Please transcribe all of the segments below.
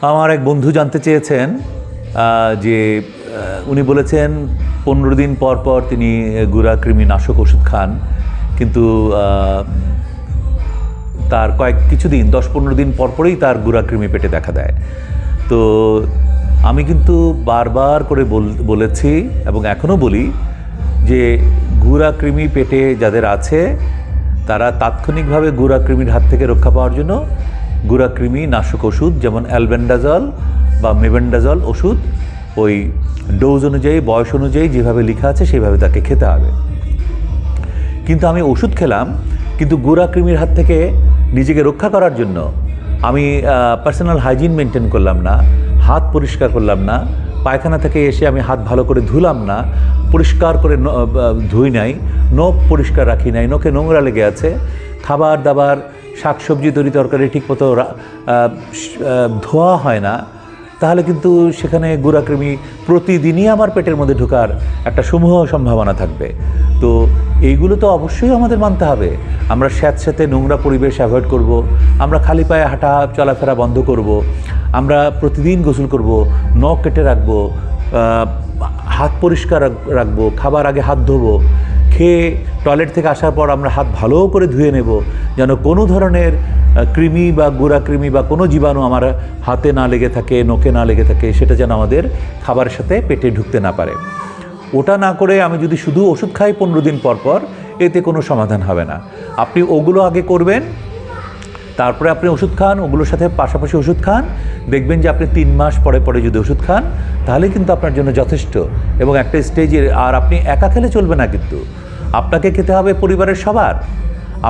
আমার এক বন্ধু জানতে চেয়েছেন যে উনি বলেছেন, পনেরো দিন পর পর তিনি গুড়া কৃমি নাশক ওষুধ খান। কিন্তু তার কয়েক কিছুদিন দশ পনেরো দিন পর পরেই তার গুড়া কৃমি পেটে দেখা দেয়। তো, আমি কিন্তু বারবার করে বল- বলেছি এবং এখনও বলি যে গুড়া কৃমি পেটে যাদের আছে, তারা তাৎক্ষণিকভাবে গুড়া কৃমির হাত থেকে রক্ষা পাওয়ার জন্য গুড়া কৃমি নাশক ওষুধ, যেমন অ্যালবেন্ডাজল বা মেবেন্ডাজল ওষুধ, ওই ডোজ অনুযায়ী, বয়স অনুযায়ী যেভাবে লেখা আছে, সেভাবে তাকে খেতে হবে। কিন্তু আমি ওষুধ খেলাম, কিন্তু গুড়া কৃমির হাত থেকে নিজেকে রক্ষা করার জন্য আমি পার্সোনাল হাইজিন মেনটেন করলাম না, হাত পরিষ্কার করলাম না, পায়খানা থেকে এসে আমি হাত ভালো করে ধুলাম না, পরিষ্কার করে ধুই নাই, নখ পরিষ্কার রাখি নাই, নখে নোংরা লেগে আছে, খাবার দাবার শাকসবজি তরি তরকারি ঠিকমতো ধোয়া হয় না, তাহলে কিন্তু সেখানে গুড়াকৃমি প্রতিদিনই আমার পেটের মধ্যে ঢোকার একটা সমূহ সম্ভাবনা থাকবে তো এইগুলো তো অবশ্যই আমাদের মানতে হবে আমরা স্যাঁতস্যাঁতে নোংরা পরিবেশ অ্যাভয়েড করব। আমরা খালি পায়ে হাঁটা, চলাফেরা বন্ধ করব। আমরা প্রতিদিন গোসল করব, নখ কেটে রাখব হাত পরিষ্কার রাখব, খাবার আগে হাত ধোবো, খেয়ে টয়লেট থেকে আসার পর আমরা হাত ভালো করে ধুয়ে নেব যেন কোনো ধরনের কৃমি বা গুড়া কৃমি বা কোনো জীবাণু আমার হাতে না লেগে থাকে, নখে না লেগে থাকে, সেটা যেন আমাদের খাবারের সাথে পেটে ঢুকতে না পারে। ওটা না করে আমি যদি শুধু ওষুধ খাই পনেরো দিন পর পর, এতে কোনো সমাধান হবে না। আপনি ওগুলো আগে করবেন, তারপরে আপনি ওষুধ খান, ওগুলোর সাথে পাশাপাশি ওষুধ খান, দেখবেন যে আপনি তিন মাস পরে পরে যদি ওষুধ খান, তাহলে কিন্তু আপনার জন্য যথেষ্ট। এবং একটা স্টেজের আর আপনি একা খেলে চলবে না কিন্তু। আপনাকে খেতে হবে পরিবারের সবার।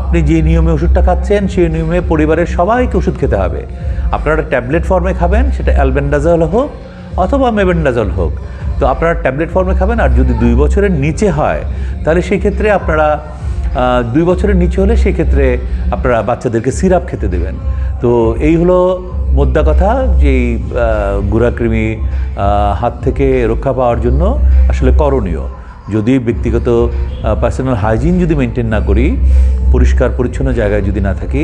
আপনি যে নিয়মে ওষুধটা খাচ্ছেন সেই নিয়মে পরিবারের সবাইকে ওষুধ খেতে হবে। আপনারা ট্যাবলেট ফর্মে খাবেন সেটা অ্যালবেন্ডাজল হোক অথবা মেবেন্ডাজল হোক। তো আপনারা ট্যাবলেট ফর্মে খাবেন আর যদি দুই বছরের নিচে হয় তাহলে সেই ক্ষেত্রে আপনারা দুই বছরের নিচে হলে সেক্ষেত্রে আপনারা বাচ্চাদেরকে সিরাপ খেতে দেবেন। তো এই হলো মোদ্দা কথা যে এই, গুড়াকৃমি হাত থেকে রক্ষা পাওয়ার জন্য আসলে করণীয়। যদি ব্যক্তিগত পার্সোনাল হাইজিন যদি মেনটেন না করি, পরিষ্কার পরিচ্ছন্ন জায়গায় যদি না থাকি,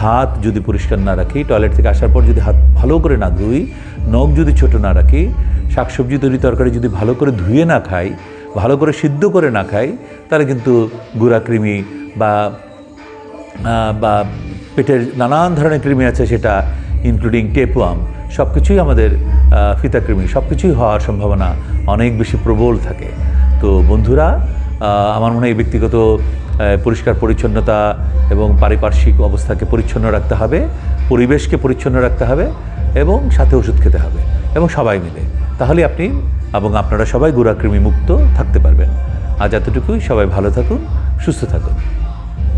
হাত যদি পরিষ্কার না রাখি টয়লেট থেকে আসার পর যদি হাত ভালো করে না ধুই, নখ যদি ছোট না রাখি, শাকসবজি তরি তরকারি যদি ভালো করে ধুয়ে না খাই, ভালো করে সিদ্ধ করে না খাই, তাহলে কিন্তু গুড়াকৃমি বা বা পেটের নানান ধরনের কৃমি আছে সেটা ইনক্লুডিং টেপওয়াম সব কিছুই আমাদের ফিতাকৃমি সব কিছুই হওয়ার সম্ভাবনা অনেক বেশি প্রবল থাকে। তো বন্ধুরা আমার মনে হয় ব্যক্তিগত পরিষ্কার পরিচ্ছন্নতা এবং পারিপার্শ্বিক অবস্থাকে পরিচ্ছন্ন রাখতে হবে, পরিবেশকে পরিচ্ছন্ন রাখতে হবে এবং সাথে ওষুধ খেতে হবে এবং সবাই মিলে। তাহলে আপনি এবং আপনারা সবাই গুড়াকৃমি মুক্ত থাকতে পারবেন। আজ এতটুকুই, সবাই ভালো থাকুন, সুস্থ থাকুন।